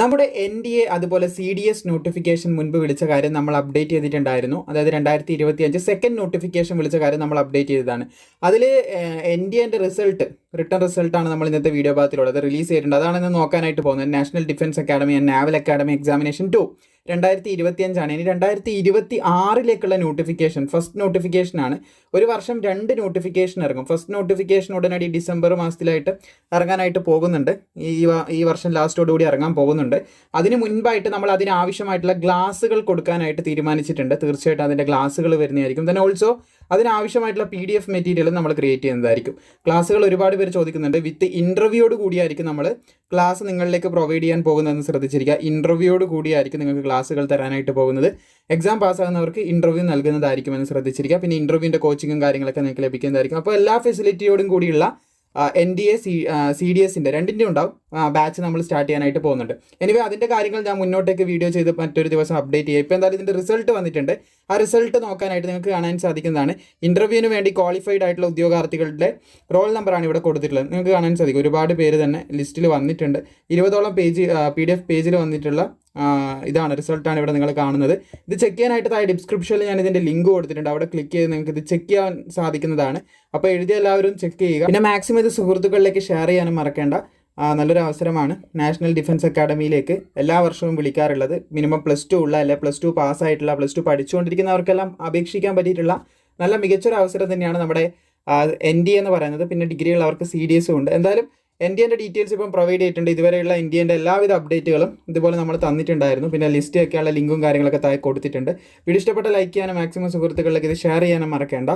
നമ്മുടെ N D A അതുപോലെ C D S notification മുൻപ് വിളിച്ച കാര്യം നമ്മൾ അപ്ഡേറ്റ് ചെയ്തിട്ടുണ്ടായിരുന്നു. അതായത് രണ്ടായിരത്തി ഇരുപത്തി അഞ്ച് സെക്കൻഡ് നോട്ടിഫിക്കേഷൻ വിളിച്ച കാര്യം നമ്മൾ അപ്ഡേറ്റ് ചെയ്തതാണ്. അതിൽ എൻ ഡി എന്റെ റിസൾട്ട് റിട്ടേൺ റിസൾട്ടാണ് നമ്മൾ ഇന്നത്തെ വീഡിയോ ഭാഗത്തിലുള്ളത്. റിലീസ് ചെയ്തിട്ടുണ്ട്. അതാണ് ഇന്ന് നോക്കാനായിട്ട് പോകുന്നത്. National defence academy and naval academy examination two രണ്ടായിരത്തി ഇരുപത്തി അഞ്ചാണ് ഇനി രണ്ടായിരത്തി ഇരുപത്തി ആറിലേക്കുള്ള നോട്ടിഫിക്കേഷൻ ഫസ്റ്റ് നോട്ടിഫിക്കേഷൻ ആണ്. ഒരു വർഷം രണ്ട് നോട്ടിഫിക്കേഷൻ ഇറങ്ങും. ഫസ്റ്റ് നോട്ടിഫിക്കേഷൻ ഉടനടി ഡിസംബർ മാസത്തിലായിട്ട് ഇറങ്ങാനായിട്ട് പോകുന്നുണ്ട്. ഈ ഈ വർഷം ലാസ്റ്റോടുകൂടി ഇറങ്ങാൻ പോകുന്നുണ്ട്. അതിന് മുൻപായിട്ട് നമ്മൾ അതിന് ആവശ്യമായിട്ടുള്ള ഗ്ലാസുകൾ കൊടുക്കാനായിട്ട് തീരുമാനിച്ചിട്ടുണ്ട്. തീർച്ചയായിട്ടും അതിന്റെ ഗ്ലാസുകൾ വരുന്നതായിരിക്കും. തന്നെ ഓൾസോ അതിനാവശ്യമായിട്ടുള്ള പി ഡി എഫ് മെറ്റീരിയൽ നമ്മൾ ക്രിയേറ്റ് ചെയ്യുന്നതായിരിക്കും. ക്ലാസ്സുകൾ ഒരുപാട് പേര് ചോദിക്കുന്നുണ്ട് വിത്ത് ഇന്റർവ്യൂയോട് കൂടിയായിരിക്കും നമ്മൾ ക്ലാസ് നിങ്ങളിലേക്ക് പ്രൊവൈഡ് ചെയ്യാൻ പോകുന്നതെന്ന് ശ്രദ്ധിച്ചിരിക്കുക. ഇന്റർവ്യൂയോട് കൂടിയായിരിക്കും നിങ്ങൾക്ക് ക്ലാസ്സുകൾ തരാനായിട്ട് പോകുന്നത്. എക്സാം പാസ്സാകുന്നവർക്ക് ഇന്റർവ്യൂ നൽകുന്നതായിരിക്കും എന്ന് ശ്രദ്ധിച്ചിരിക്കുക. പിന്നെ ഇന്റർവ്യൂവിന്റെ കോച്ചിങ്ങും കാര്യങ്ങളൊക്കെ നിങ്ങൾക്ക് ലഭിക്കുന്നതായിരിക്കും. അപ്പോൾ എല്ലാ ഫെസിലിറ്റിയോടും കൂടിയുള്ള N D A C C D എസിന്റെ രണ്ടിന്റെ ഉണ്ടാവും. ബാച്ച് നമ്മൾ സ്റ്റാർട്ട് ചെയ്യാനായിട്ട് പോകുന്നുണ്ട്. എനിവേ അതിന്റെ കാര്യങ്ങൾ ഞാൻ മുന്നോട്ടേക്ക് വീഡിയോ ചെയ്ത് മറ്റൊരു ദിവസം അപ്ഡേറ്റ് ചെയ്യാം. ഇപ്പോൾ എന്തായാലും ഇതിന്റെ റിസൾട്ട് വന്നിട്ടുണ്ട്. ആ റിസൾട്ട് നോക്കാനായിട്ട് നിങ്ങൾക്ക് കാണാൻ സാധിക്കുന്നതാണ്. ഇന്റർവ്യൂവിന് വേണ്ടി ക്വാളിഫൈഡ് ആയിട്ടുള്ള ഉദ്യോഗാർത്ഥികളുടെ റോൾ നമ്പറാണ് ഇവിടെ കൊടുത്തിട്ടുള്ളത്. നിങ്ങൾക്ക് കാണാൻ സാധിക്കും. ഒരുപാട് പേര് തന്നെ ലിസ്റ്റിൽ വന്നിട്ടുണ്ട്. ഇരുപതോളം പേജ് പി ഡി എഫ് പേജിൽ വന്നിട്ടുള്ള ഇതാണ് റിസൾട്ടാണ് ഇവിടെ നിങ്ങൾ കാണുന്നത്. ഇത് ചെക്ക് ചെയ്യാനായിട്ട് താഴെ ഡിസ്ക്രിപ്ഷനിൽ ഞാൻ ഇതിന്റെ ലിങ്ക് കൊടുത്തിട്ടുണ്ട്. അവിടെ ക്ലിക്ക് ചെയ്ത് നിങ്ങൾക്ക് ഇത് ചെക്ക് ചെയ്യാൻ സാധിക്കുന്നതാണ്. അപ്പോൾ എഴുതിയ എല്ലാവരും ചെക്ക് ചെയ്യുക. പിന്നെ മാക്സിമം ഇത് സുഹൃത്തുക്കളിലേക്ക് ഷെയർ ചെയ്യാനും മറക്കേണ്ട. നല്ലൊരു അവസരമാണ് നാഷണൽ ഡിഫൻസ് അക്കാഡമിയിലേക്ക് എല്ലാ വർഷവും വിളിക്കാറുള്ളത്. മിനിമം പ്ലസ് ടു ഉള്ള അല്ലെ പ്ലസ് ടു പാസ്സായിട്ടുള്ള പ്ലസ് ടു പഠിച്ചുകൊണ്ടിരിക്കുന്നവർക്കെല്ലാം അപേക്ഷിക്കാൻ പറ്റിയിട്ടുള്ള നല്ല മികച്ചൊരു അവസരം തന്നെയാണ് നമ്മുടെ എൻ ഡി എന്ന് പറയുന്നത്. പിന്നെ ഡിഗ്രി ഉള്ളവർക്ക് സി ഡി എസും ഉണ്ട്. എന്തായാലും എന്റെ ഡീറ്റെയിൽസ് ഇപ്പം പ്രൊവൈഡ് ചെയ്തിട്ടുണ്ട്. ഇതുവരെയുള്ള ഇന്ത്യന്റെ എല്ലാവിധ അപ്ഡേറ്റുകളും ഇതുപോലെ നമ്മൾ തന്നിട്ടുണ്ടായിരുന്നു. പിന്നെ ലിസ്റ്റ് ഒക്കെയുള്ള ലിങ്കും കാര്യങ്ങളൊക്കെ താഴെ കൊടുത്തിട്ടുണ്ട്. വീഡിയോ ഇഷ്ടപ്പെട്ട ലൈക്ക് ചെയ്യാനും മാക്സിമം സുഹൃത്തുക്കളിലേക്ക് ഇത് ഷെയർ ചെയ്യാനും മറക്കേണ്ട.